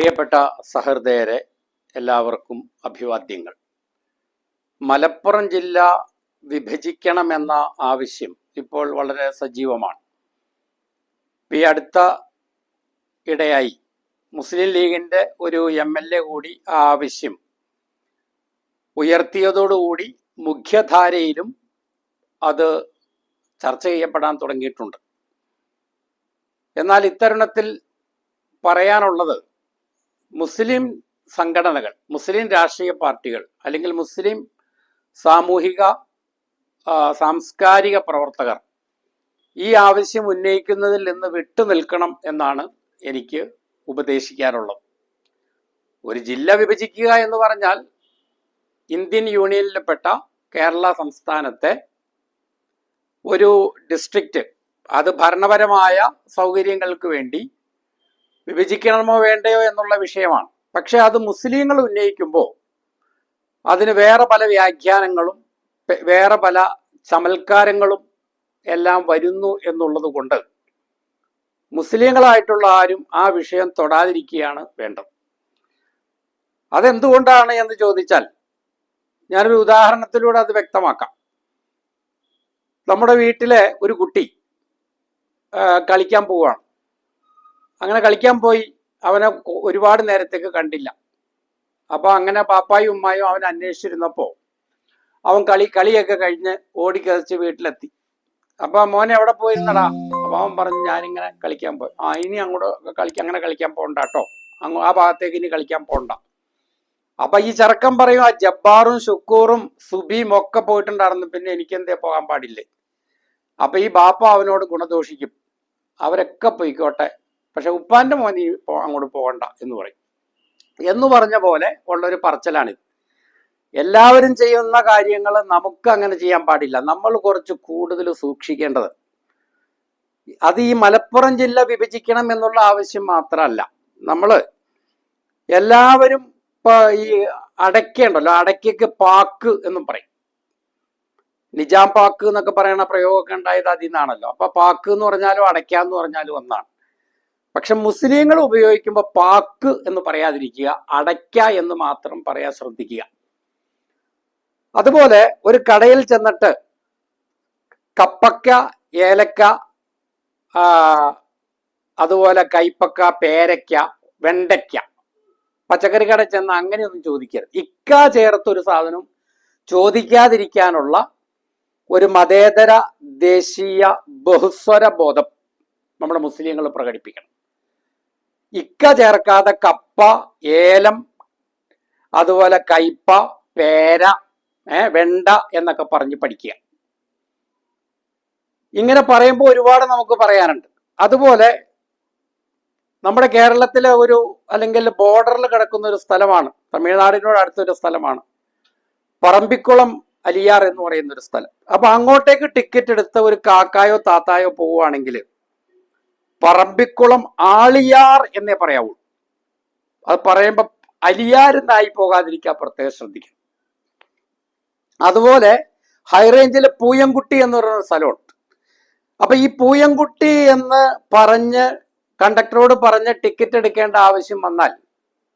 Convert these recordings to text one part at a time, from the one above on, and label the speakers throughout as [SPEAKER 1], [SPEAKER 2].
[SPEAKER 1] പ്രിയപ്പെട്ട സഹൃദയരെ എല്ലാവർക്കും അഭിവാദ്യങ്ങൾ. മലപ്പുറം ജില്ല വിഭജിക്കണമെന്ന ആവശ്യം ഇപ്പോൾ വളരെ സജീവമാണ്. ഈ അടുത്ത ഇടയായി മുസ്ലിം ലീഗിന്റെ ഒരു എം എൽ എ കൂടി ആ ആവശ്യം ഉയർത്തിയതോടുകൂടി മുഖ്യധാരയിലും അത് ചർച്ച ചെയ്യപ്പെടാൻ തുടങ്ങിയിട്ടുണ്ട്. എന്നാൽ ഇത്തരുണത്തിൽ പറയാനുള്ളത് മുസ്ലിം സംഘടനകൾ മുസ്ലിം രാഷ്ട്രീയ പാർട്ടികൾ അല്ലെങ്കിൽ മുസ്ലിം സാമൂഹിക സാംസ്കാരിക പ്രവർത്തകർ ഈ ആവശ്യം ഉന്നയിക്കുന്നതിൽ നിന്ന് വിട്ടു നിൽക്കണം എന്നാണ് എനിക്ക് ഉപദേശിക്കാനുള്ളത്. ഒരു ജില്ല വിഭജിക്കുക എന്ന് പറഞ്ഞാൽ ഇന്ത്യൻ യൂണിയനിൽപ്പെട്ട കേരള സംസ്ഥാനത്തെ ഒരു ഡിസ്ട്രിക്റ്റ് അത് ഭരണപരമായ സൗകര്യങ്ങൾക്ക് വേണ്ടി വിഭജിക്കണമോ വേണ്ടയോ എന്നുള്ള വിഷയമാണ്. പക്ഷെ അത് മുസ്ലിങ്ങൾ ഉന്നയിക്കുമ്പോൾ അതിന് വേറെ പല വ്യാഖ്യാനങ്ങളും വേറെ പല ചമൽക്കാരങ്ങളും എല്ലാം വരുന്നു എന്നുള്ളത് കൊണ്ട് മുസ്ലിങ്ങളായിട്ടുള്ള ആരും ആ വിഷയം തൊടാതിരിക്കുകയാണ് വേണ്ടത്. അതെന്തുകൊണ്ടാണ് എന്ന് ചോദിച്ചാൽ ഞാനൊരു ഉദാഹരണത്തിലൂടെ അത് വ്യക്തമാക്കാം. നമ്മുടെ വീട്ടിലെ ഒരു കുട്ടി കളിക്കാൻ പോവുകയാണ്. അങ്ങനെ കളിക്കാൻ പോയി അവനെ ഒരുപാട് നേരത്തേക്ക് കണ്ടില്ല. അപ്പൊ അങ്ങനെ പാപ്പായും ഉമ്മായും അവൻ അന്വേഷിച്ചിരുന്നപ്പോ അവൻ കളി കളിയൊക്കെ കഴിഞ്ഞ് ഓടിക്കതച്ച് വീട്ടിലെത്തി. അപ്പൊ മോനെ എവിടെ പോയിരുന്നടാ. അപ്പൊ അവൻ പറഞ്ഞു ഞാനിങ്ങനെ കളിക്കാൻ പോയി ആ ഇനി അങ്ങോട്ട് കളിക്കാൻ അങ്ങനെ കളിക്കാൻ പോകണ്ട കേട്ടോ ആ ഭാഗത്തേക്ക് ഇനി കളിക്കാൻ പോകണ്ട അപ്പൊ ഈ ചെറുക്കം പറയും ആ ജബ്ബാറും ഷുക്കൂറും സുബിയും ഒക്കെ പോയിട്ടുണ്ടായിരുന്നു. പിന്നെ എനിക്ക് എന്തേ പോകാൻ പാടില്ലേ? അപ്പൊ ഈ ബാപ്പ അവനോട് ഗുണദോഷിക്കും. അവരൊക്കെ പോയിക്കോട്ടെ. പക്ഷെ ഉപ്പാന്റെ മോൻ ഈ അങ്ങോട്ട് പോകണ്ട എന്ന് പറയും. എന്ന് പറഞ്ഞ പോലെ ഉള്ളൊരു പറച്ചിലാണിത്. എല്ലാവരും ചെയ്യുന്ന കാര്യങ്ങൾ നമുക്ക് അങ്ങനെ ചെയ്യാൻ പാടില്ല. നമ്മൾ കുറച്ച് കൂടുതൽ സൂക്ഷിക്കേണ്ടത്. അത് ഈ മലപ്പുറം ജില്ല വിഭജിക്കണം എന്നുള്ള ആവശ്യം മാത്രമല്ല. നമ്മൾ എല്ലാവരും ഇപ്പൊ ഈ അടയ്ക്കുണ്ടല്ലോ. അടയ്ക്കക്ക് പാക്ക് എന്നും പറയും. നിജാം പാക്ക് എന്നൊക്കെ പറയുന്ന പ്രയോഗമൊക്കെ ഉണ്ടായത് അതിൽ നിന്നാണല്ലോ. അപ്പൊ പാക്ക് എന്ന് പറഞ്ഞാലും അടയ്ക്കാന്ന് പറഞ്ഞാലും ഒന്നാണ്. പക്ഷെ മുസ്ലിങ്ങൾ ഉപയോഗിക്കുമ്പോൾ പാക്ക് എന്ന് പറയാതിരിക്കുക അടയ്ക്ക എന്ന് മാത്രം പറയാൻ ശ്രദ്ധിക്കുക. അതുപോലെ ഒരു കടയിൽ ചെന്നിട്ട് കപ്പക്ക ഏലക്ക അതുപോലെ കൈപ്പക്ക പേരയ്ക്ക വെണ്ടയ്ക്ക പച്ചക്കറി കട ചെന്ന് അങ്ങനെയൊന്നും ചോദിക്കരുത്. ഇക്ക ചേർത്ത് ഒരു സാധനം ചോദിക്കാതിരിക്കാനുള്ള ഒരു മതേതര ദേശീയ ബഹുസ്വര ബോധം നമ്മുടെ മുസ്ലിങ്ങൾ പ്രകടിപ്പിക്കണം. ഇക്ക ചേർക്കാതെ കപ്പ ഏലം അതുപോലെ കയ്പ പേര വെണ്ട എന്നൊക്കെ പറഞ്ഞ് പഠിക്കുക. ഇങ്ങനെ പറയുമ്പോൾ ഒരുപാട് നമുക്ക് പറയാനുണ്ട്. അതുപോലെ നമ്മുടെ കേരളത്തിലെ ഒരു അല്ലെങ്കിൽ ബോർഡറിൽ കിടക്കുന്ന ഒരു സ്ഥലമാണ് തമിഴ്നാടിനോട് അടുത്തൊരു സ്ഥലമാണ് പറമ്പിക്കുളം അലിയാർ എന്ന് പറയുന്ന ഒരു സ്ഥലം. അപ്പൊ അങ്ങോട്ടേക്ക് ടിക്കറ്റ് എടുത്ത ഒരു കാക്കായോ താത്തായോ പോവുകയാണെങ്കിൽ പറമ്പിക്കുളം ആളിയാർ എന്നേ പറയാവൂ. അത് പറയുമ്പോൾ അലിയാർ എന്നായി പോകാതിരിക്കാൻ പ്രത്യേകം ശ്രദ്ധിക്കണം. അതുപോലെ ഹൈറേഞ്ചിലെ പൂയംകുട്ടി എന്ന് പറയുന്ന സ്ഥലമുണ്ട്. അപ്പൊ ഈ പൂയംകുട്ടി എന്ന് പറഞ്ഞ് കണ്ടക്ടറോട് പറഞ്ഞ് ടിക്കറ്റ് എടുക്കേണ്ട ആവശ്യം വന്നാൽ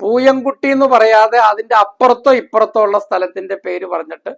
[SPEAKER 1] പൂയംകുട്ടി എന്ന് പറയാതെ അതിന്റെ അപ്പുറത്തോ ഇപ്പുറത്തോ ഉള്ള സ്ഥലത്തിന്റെ പേര് പറഞ്ഞിട്ട്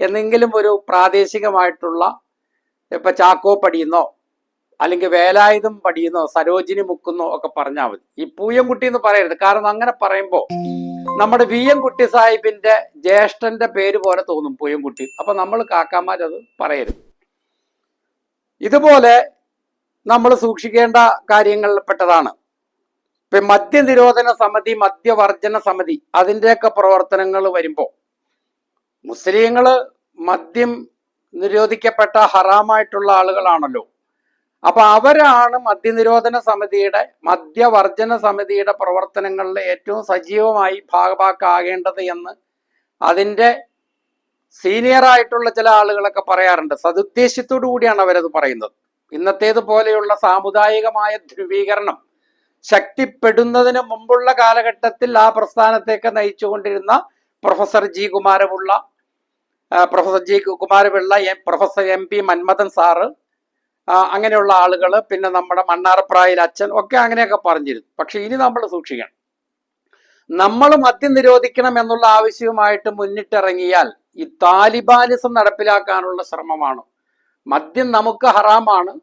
[SPEAKER 1] എന്തെങ്കിലും ഒരു പ്രാദേശികമായിട്ടുള്ള ഇപ്പൊ ചാക്കോ പടിയുന്നോ അല്ലെങ്കിൽ വേലായുധം പടിയുന്നോ സരോജിനി മുക്കുന്നോ ഒക്കെ പറഞ്ഞാൽ മതി. ഈ പൂയംകുട്ടി എന്ന് പറയരുത്. കാരണം അങ്ങനെ പറയുമ്പോൾ നമ്മുടെ വി എം കുട്ടി സാഹിബിന്റെ ജ്യേഷ്ഠന്റെ പേര് പോലെ തോന്നും പൂയംകുട്ടി. അപ്പൊ നമ്മൾ കാക്കാമാരത് പറയരുത്. ഇതുപോലെ നമ്മൾ സൂക്ഷിക്കേണ്ട കാര്യങ്ങളിൽപ്പെട്ടതാണ്. ഇപ്പൊ മദ്യനിരോധന സമിതി മദ്യവർജന സമിതി അതിന്റെയൊക്കെ പ്രവർത്തനങ്ങൾ വരുമ്പോൾ മുസ്ലിങ്ങൾ മദ്യം നിരോധിക്കപ്പെട്ട ഹറാമായിട്ടുള്ള ആളുകളാണല്ലോ. അപ്പൊ അവരാണ് മദ്യനിരോധന സമിതിയുടെ മദ്യവർജന സമിതിയുടെ പ്രവർത്തനങ്ങളിൽ ഏറ്റവും സജീവമായി ഭാഗഭാക്കാകേണ്ടത് എന്ന് അതിന്റെ സീനിയർ ആയിട്ടുള്ള ചില ആളുകളൊക്കെ പറയാറുണ്ട്. സതുദ്ദേശത്തോടു കൂടിയാണ് അവരത് പറയുന്നത്. ഇന്നത്തേതുപോലെയുള്ള സാമുദായികമായ ധ്രുവീകരണം ശക്തിപ്പെടുന്നതിന് മുമ്പുള്ള കാലഘട്ടത്തിൽ ആ പ്രസ്ഥാനത്തേക്ക് നയിച്ചുകൊണ്ടിരുന്ന professor G Kumarapillai professor G Kumarapillai M professor M P Manmadhan sir അങ്ങനെയുള്ള ആളുകൾ പിന്നെ നമ്മുടെ മണ്ണാറപ്രായൽ അച്ഛൻ ഒക്കെ അങ്ങനെയൊക്കെ പറഞ്ഞിരുന്നു. പക്ഷെ ഇനി നമ്മൾ സൂക്ഷിക്കണം. നമ്മൾ മദ്യം നിരോധിക്കണം എന്നുള്ള ആവശ്യവുമായിട്ട് മുന്നിട്ടിറങ്ങിയാൽ ഈ താലിബാനിസം നടപ്പിലാക്കാനുള്ള ശ്രമമാണ്. മദ്യം നമുക്ക് ഹറാമാണ്.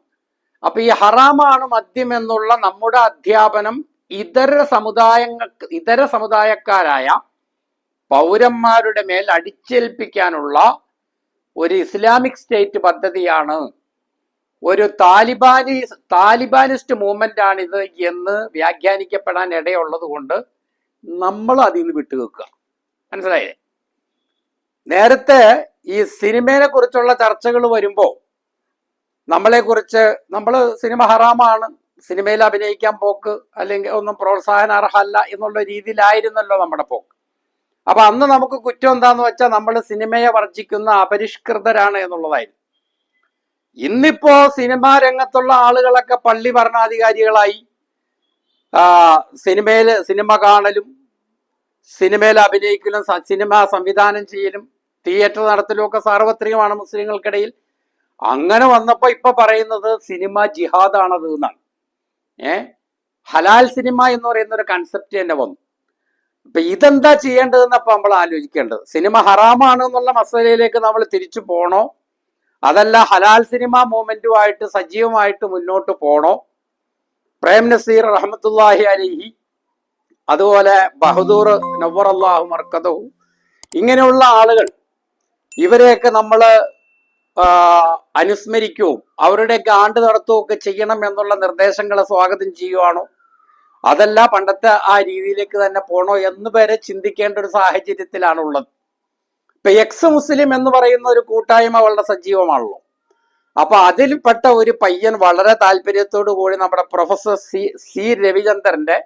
[SPEAKER 1] അപ്പൊ ഈ ഹറാമാണ് മദ്യം എന്നുള്ള നമ്മുടെ അധ്യാപനം ഇതര സമുദായങ്ങൾക്ക് ഇതര സമുദായക്കാരായ പൗരന്മാരുടെ മേൽ അടിച്ചേൽപ്പിക്കാനുള്ള ഒരു ഇസ്ലാമിക് സ്റ്റേറ്റ് പദ്ധതിയാണ് ഒരു താലിബാനി താലിബാനിസ്റ്റ് മൂവ്മെന്റ് ആണിത് എന്ന് വ്യാഖ്യാനിക്കപ്പെടാൻ ഇടയുള്ളത് കൊണ്ട് നമ്മൾ അതിൽ നിന്ന് വിട്ടുവെക്കുക മനസ്സിലായില്ലേ? നേരത്തെ ഈ സിനിമയെ കുറിച്ചുള്ള ചർച്ചകൾ വരുമ്പോൾ നമ്മളെ കുറിച്ച് നമ്മൾ സിനിമ ഹറാമാണ് സിനിമയിൽ അഭിനയിക്കാൻ പോക്ക് അല്ലെങ്കിൽ ഒന്നും പ്രോത്സാഹനാർഹമല്ല എന്നുള്ള രീതിയിലായിരുന്നല്ലോ നമ്മുടെ പോക്ക്. അപ്പൊ അന്ന് നമുക്ക് കുറ്റം എന്താന്ന് വെച്ചാൽ നമ്മൾ സിനിമയെ വർജിക്കുന്ന അപരിഷ്കൃതരാണ് എന്നുള്ളതായിരുന്നു. ഇന്നിപ്പോ സിനിമാ രംഗത്തുള്ള ആളുകളൊക്കെ പള്ളി ഭരണാധികാരികളായി. സിനിമയിൽ സിനിമ കാണലും സിനിമയിൽ അഭിനയിക്കലും സിനിമ സംവിധാനം ചെയ്യലും തിയേറ്റർ നടത്തലും ഒക്കെ സാർവത്രികമാണ് മുസ്ലിങ്ങൾക്കിടയിൽ. അങ്ങനെ വന്നപ്പോ ഇപ്പൊ പറയുന്നത് സിനിമ ജിഹാദാണത് എന്നാണ്. ഏ? ഹലാൽ സിനിമ എന്ന് പറയുന്ന ഒരു കൺസെപ്റ്റ് തന്നെ വന്നു. അപ്പൊ ഇതെന്താ ചെയ്യേണ്ടതെന്നപ്പോ നമ്മൾ ആലോചിക്കേണ്ടത്. സിനിമ ഹറാമാണ് എന്നുള്ള മസലയിലേക്ക് നമ്മൾ തിരിച്ചു പോണോ? അതല്ല ഹലാൽ സിനിമ മൂവ്മെന്റുമായിട്ട് സജീവമായിട്ട് മുന്നോട്ട് പോണോ? പ്രേം നസീർ റഹമത്തുല്ലാഹി അലിഹി അതുപോലെ ബഹദൂർ നവർ അള്ളാഹു ഇങ്ങനെയുള്ള ആളുകൾ ഇവരെയൊക്കെ നമ്മൾ അനുസ്മരിക്കുകയും അവരുടെയൊക്കെ ആണ്ട് നടത്തുകയൊക്കെ ചെയ്യണം എന്നുള്ള നിർദ്ദേശങ്ങളെ സ്വാഗതം ചെയ്യുവാണോ? അതല്ല പണ്ടത്തെ ആ രീതിയിലേക്ക് തന്നെ പോണോ എന്ന് വരെ ചിന്തിക്കേണ്ട ഒരു സാഹചര്യത്തിലാണുള്ളത്. ഇപ്പൊ എക്സ് മുസ്ലിം എന്ന് പറയുന്ന ഒരു കൂട്ടായ്മ വളരെ സജീവമാണല്ലോ. അപ്പൊ അതിൽപ്പെട്ട ഒരു പയ്യൻ വളരെ താല്പര്യത്തോടു കൂടി നമ്മുടെ പ്രൊഫസർ സി സി രവിചന്ദ്രന്റെ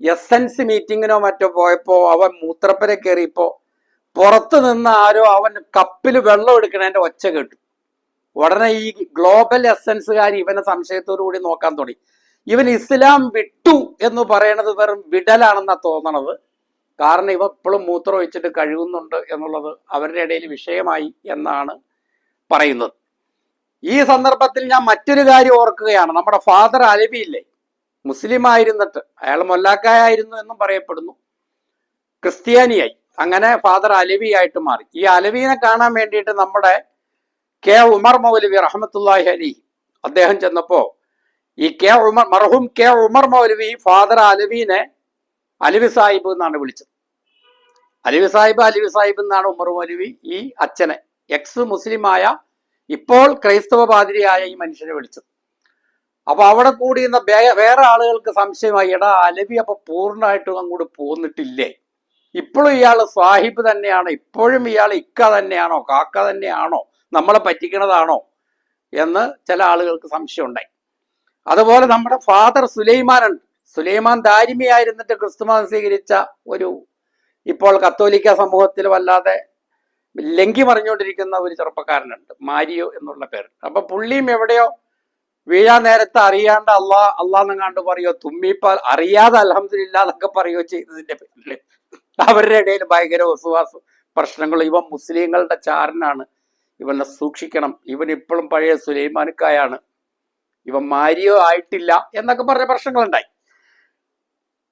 [SPEAKER 1] എസ് എൻ സി മീറ്റിങ്ങിനോ മറ്റോ പോയപ്പോ അവൻ മൂത്രപ്പര കയറിയപ്പോ പുറത്തു നിന്ന് ആരോ അവൻ കപ്പിൽ വെള്ളം എടുക്കണേന്റെ ഒച്ച കേട്ടു. ഉടനെ ഈ ഗ്ലോബൽ എസൻസുകാർ ഇവനെ സംശയത്തോടു കൂടി നോക്കാൻ തുടങ്ങി. ഇവൻ ഇസ്ലാം വിട്ടു എന്ന് പറയണത് വെറും വിടലാണെന്നാ തോന്നണത്. കാരണം ഇവ ഇപ്പോഴും മൂത്രം ഒഴിച്ചിട്ട് കഴുകുന്നുണ്ട് എന്നുള്ളത് അവരുടെ ഇടയിൽ വിഷയമായി എന്നാണ് പറയുന്നത്. ഈ സന്ദർഭത്തിൽ ഞാൻ മറ്റൊരു കാര്യം ഓർക്കുകയാണ്. നമ്മുടെ ഫാദർ അലവിയില്ലേ മുസ്ലിം ആയിരുന്നിട്ട്. അയാൾ മൊല്ലാക്കായായിരുന്നു എന്നും പറയപ്പെടുന്നു. ക്രിസ്ത്യാനിയായി. അങ്ങനെ ഫാദർ അലവി ആയിട്ട് മാറി. ഈ അലവീനെ കാണാൻ വേണ്ടിയിട്ട് നമ്മുടെ കെ ഉമർ മൗലവി റഹമത്തുല്ലാഹി അലി അദ്ദേഹം ചെന്നപ്പോ ഈ കെ ഉമർ മർഹൂം കെ ഉമർ മൗലവി ഫാദർ അലവീനെ അലവി സാഹിബ് എന്നാണ് വിളിച്ചത്. അലിവി സാഹിബ് അലിവി സാഹിബ് എന്നാണ് ഉമർ മൗലവി ഈ അച്ഛനെ എക്സ് മുസ്ലിമായ ഇപ്പോൾ ക്രൈസ്തവ പാതിരിയായ ഈ മനുഷ്യനെ വിളിച്ചത്. അപ്പൊ അവിടെ കൂടി ഇന്ന് വേറെ ആളുകൾക്ക് സംശയമായി എടാ അലവി അപ്പൊ പൂർണമായിട്ടും അങ്ങോട്ട് പോന്നിട്ടില്ലേ? ഇപ്പോഴും ഇയാൾ സാഹിബ് തന്നെയാണോ ഇപ്പോഴും ഇയാൾ ഇക്ക തന്നെയാണോ കാക്ക തന്നെയാണോ നമ്മളെ പറ്റിക്കണതാണോ എന്ന് ചില ആളുകൾക്ക് സംശയം ഉണ്ടായി അതുപോലെ നമ്മുടെ ഫാദർ സുലൈമാനുണ്ട്. സുലൈമാൻ ദാരിമിയായിരുന്നിട്ട് ക്രിസ്തുമതം സ്വീകരിച്ച ഒരു ഇപ്പോൾ കത്തോലിക്ക സമൂഹത്തിൽ വല്ലാതെ ലംഘി മറിഞ്ഞുകൊണ്ടിരിക്കുന്ന ഒരു ചെറുപ്പക്കാരനുണ്ട് മാരിയോ എന്നുള്ള പേര്. അപ്പൊ പുള്ളിയും എവിടെയോ വീഴാൻ നേരത്തെ അറിയാണ്ട് അള്ളാ അള്ളാന്നെങ്ങാണ്ട് പറയോ തുമ്മിപ്പാൽ അറിയാതെ അലഹമില്ലാതൊക്കെ പറയോ ചെയ്തതിന്റെ പേരിൽ അവരുടെ ഇടയിൽ ഭയങ്കര വസുവാസ പ്രശ്നങ്ങൾ. ഇവൻ മുസ്ലിങ്ങളുടെ ചാരനാണ്. ഇവനെ സൂക്ഷിക്കണം. ഇവൻ ഇപ്പോഴും പഴയ സുലൈമാനുക്കായാണ് ഇവൻ മാരിയോ ആയിട്ടില്ല എന്നൊക്കെ പറഞ്ഞ പ്രശ്നങ്ങളുണ്ടായി.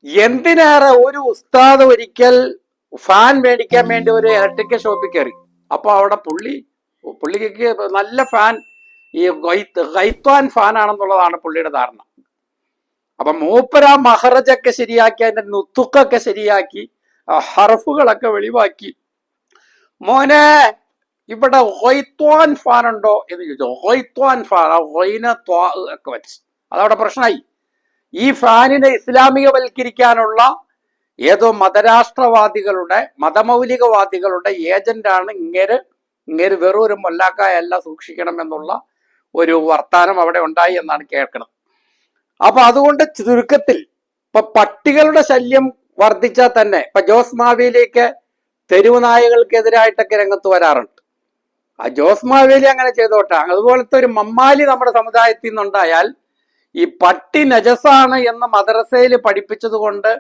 [SPEAKER 1] എന്തിനേറെ ഒരു ഉസ്താദ് ഒരിക്കൽ ഫാൻ മേടിക്കാൻ വേണ്ടി ഒരു ഇലക്ട്രിക്കൽ ഷോപ്പിൽ കയറി? അപ്പൊ അവിടെ പുള്ളി പുള്ളിക്ക് നല്ല ഫാൻ ഈ ഗൈത്വാൻ ഫാൻ ആണെന്നുള്ളതാണ് പുള്ളിയുടെ ധാരണ. അപ്പൊ മൂപ്പര മഹറജൊക്കെ ശരിയാക്കി അതിന്റെ നുത്തുക്കൊക്കെ ശരിയാക്കി ഹർഫുകളൊക്കെ വെളിവാക്കി. മോനെ ഇവിടെ ഹൊയ്ത്വാൻ ഫാൻ ഉണ്ടോ? എന്ന് ചോദിച്ചു ഹൊയ്ത്വാൻ ഫാൻ ഒക്കെ വെച്ച്. അതവിടെ പ്രശ്നമായി. ഈ ഫാനിനെ ഇസ്ലാമികവൽക്കരിക്കാനുള്ള ഏതോ മതരാഷ്ട്രവാദികളുടെ മതമൗലികവാദികളുടെ ഏജന്റാണ് ഇങ്ങേര്. ഇങ്ങേര് വെറൊരു മൊല്ലാക്കായല്ല സൂക്ഷിക്കണം എന്നുള്ള ഒരു വർത്താനം അവിടെ ഉണ്ടായി എന്നാണ് കേൾക്കുന്നത്. അപ്പൊ അതുകൊണ്ട് ചുരുക്കത്തിൽ ഇപ്പൊ പട്ടികളുടെ ശല്യം വർദ്ധിച്ചാൽ തന്നെ ഇപ്പൊ ജോസ് മാവിയിലേക്ക് തെരുവ് നായകൾക്കെതിരായിട്ടൊക്കെ രംഗത്ത് വരാറുണ്ട്. ആ ജോസ് മാവേലി അങ്ങനെ ചെയ്തോട്ടെ. അതുപോലത്തെ ഒരു മമ്മാലി നമ്മുടെ സമുദായത്തിൽ നിന്നുണ്ടായാൽ ഈ പട്ടി നജസാണ് എന്ന് മദ്രസയിൽ പഠിപ്പിച്ചത് കൊണ്ട്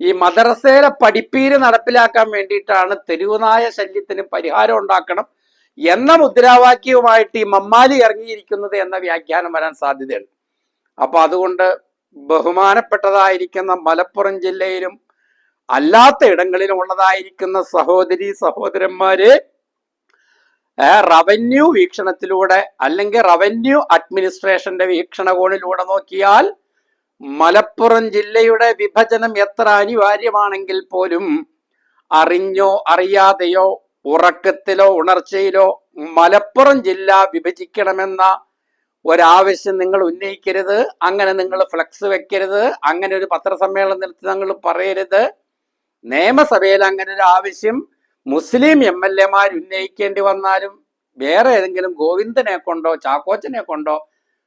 [SPEAKER 1] ഈ മദ്രസയിലെ പഠിപ്പീര് നടപ്പിലാക്കാൻ വേണ്ടിയിട്ടാണ് തെരുവുനായ ശല്യത്തിന് പരിഹാരം ഉണ്ടാക്കണം എന്ന മുദ്രാവാക്യവുമായിട്ട് ഈ മമ്മാലി ഇറങ്ങിയിരിക്കുന്നത് എന്ന വ്യാഖ്യാനം വരാൻ സാധ്യതയുണ്ട്. അപ്പൊ അതുകൊണ്ട് ബഹുമാനപ്പെട്ടതായിരിക്കുന്ന മലപ്പുറം ജില്ലയിലും അല്ലാത്ത ഇടങ്ങളിലും ഉള്ളതായിരിക്കുന്ന സഹോദരി സഹോദരന്മാര് റവന്യൂ വീക്ഷണത്തിലൂടെ അല്ലെങ്കിൽ റവന്യൂ അഡ്മിനിസ്ട്രേഷന്റെ വീക്ഷണകോണിലൂടെ നോക്കിയാൽ മലപ്പുറം ജില്ലയുടെ വിഭജനം എത്ര അനിവാര്യമാണെങ്കിൽ പോലും അറിഞ്ഞോ അറിയാതെയോ ഉറക്കത്തിലോ ഉണർച്ചയിലോ മലപ്പുറം ജില്ല വിഭജിക്കണമെന്ന ഒരാവശ്യം നിങ്ങൾ ഉന്നയിക്കരുത്. അങ്ങനെ നിങ്ങൾ ഫ്ലക്സ് വെക്കരുത്. അങ്ങനെ ഒരു പത്രസമ്മേളനത്തിൽ നിങ്ങൾ പറയരുത്. നിയമസഭയിൽ അങ്ങനെ ഒരു ആവശ്യം മുസ്ലിം എം എൽ എമാർ ഉന്നയിക്കേണ്ടി വന്നാലും വേറെ ഏതെങ്കിലും ഗോവിന്ദനെ കൊണ്ടോ ചാക്കോച്ചനെ കൊണ്ടോ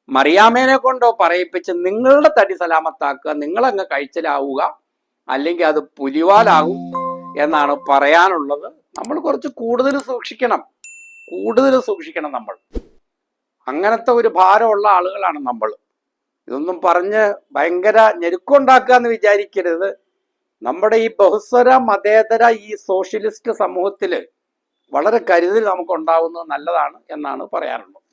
[SPEAKER 1] മറിയാമേനെ കൊണ്ടോ പറയിപ്പിച്ച് നിങ്ങളുടെ തടി സലാമത്താക്കുക നിങ്ങളങ്ങ് കഴിച്ചിലാവുക അല്ലെങ്കിൽ അത് പുലിവാലാകും എന്നാണ് പറയാനുള്ളത്. നമ്മൾ കുറച്ച് കൂടുതൽ സൂക്ഷിക്കണം. കൂടുതൽ സൂക്ഷിക്കണം നമ്മൾ. അങ്ങനത്തെ ഒരു ഭാരമുള്ള ആളുകളാണ് നമ്മൾ. ഇതൊന്നും പറഞ്ഞ് ഭയങ്കര ഞെരുക്കമുണ്ടാക്കുക എന്ന് വിചാരിക്കരുത്. നമ്മുടെ ഈ ബഹുസ്വര മതേതര ഈ സോഷ്യലിസ്റ്റ് സമൂഹത്തിൽ വളരെ കരുതൽ നമുക്ക് ഉണ്ടാവുന്നത് നല്ലതാണ് എന്നാണ് പറയാനുള്ളത്.